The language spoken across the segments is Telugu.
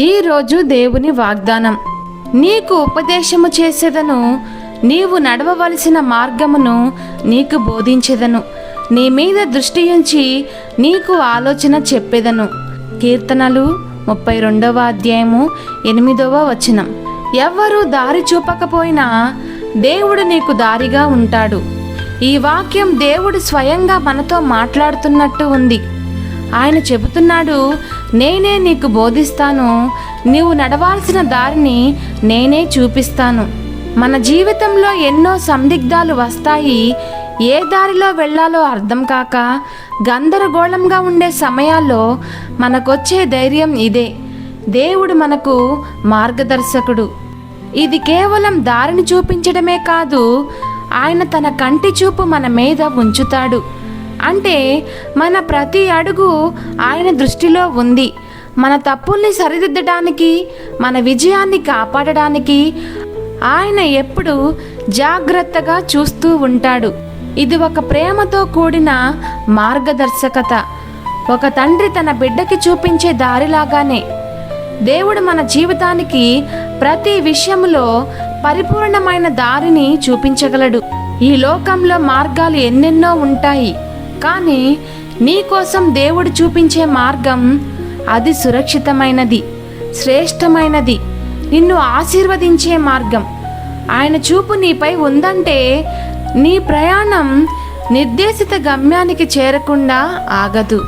ఈరోజు దేవుని వాగ్దానం. నీకు ఉపదేశము చేసేదను నీవు నడవవలసిన మార్గమును నీకు బోధించెదను. నీ మీద దృష్టి ఉంచి నీకు ఆలోచన చెప్పేదను. కీర్తనలు ముప్పై రెండవ అధ్యాయము ఎనిమిదవ వచనం. ఎవ్వరూ దారి చూపకపోయినా దేవుడు నీకు దారిగా ఉంటాడు. ఈ వాక్యం దేవుడు స్వయంగా మనతో మాట్లాడుతున్నట్టు ఉంది. ఆయన చెబుతున్నాడు నేనే నీకు బోధిస్తాను. నీవు నడవాల్సిన దారిని నేనే చూపిస్తాను. మన జీవితంలో ఎన్నో సందిగ్ధాలు వస్తాయి. ఏ దారిలో వెళ్ళాలో అర్థం కాక గందరగోళంగా ఉండే సమయాల్లో మనకొచ్చే ధైర్యం ఇదే. దేవుడు మనకు మార్గదర్శకుడు. ఇది కేవలం దారిని చూపించడమే కాదు ఆయన తన కంటి చూపు మన మీద ఉంచుతాడు. అంటే మన ప్రతి అడుగు ఆయన దృష్టిలో ఉంది. మన తప్పుల్ని సరిదిద్దడానికి మన విజయాన్ని కాపాడడానికి ఆయన ఎప్పుడు జాగ్రత్తగా చూస్తూ ఉంటాడు. ఇది ఒక ప్రేమతో కూడిన మార్గదర్శకత. ఒక తండ్రి తన బిడ్డకి చూపించే దారిలాగానే. దేవుడు మన జీవితానికి ప్రతి విషయంలో పరిపూర్ణమైన దారిని చూపించగలడు. ఈ లోకంలో మార్గాలు ఎన్నెన్నో ఉంటాయి. కానీ నీకోసం దేవుడు చూపించే మార్గం అది సురక్షితమైనది శ్రేష్టమైనది. నిన్ను ఆశీర్వదించే మార్గం. ఆయన చూపు నీపై ఉందంటే నీ ప్రయాణం నిర్దేశిత గమ్యానికి చేరకుండా ఆగదు.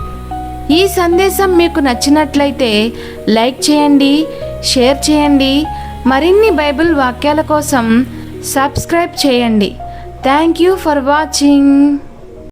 ఈ సందేశం మీకు నచ్చినట్లయితే లైక్ చేయండి షేర్ చేయండి మరిన్ని బైబిల్ వాక్యాల కోసం సబ్స్క్రైబ్ చేయండి. Thank you for watching.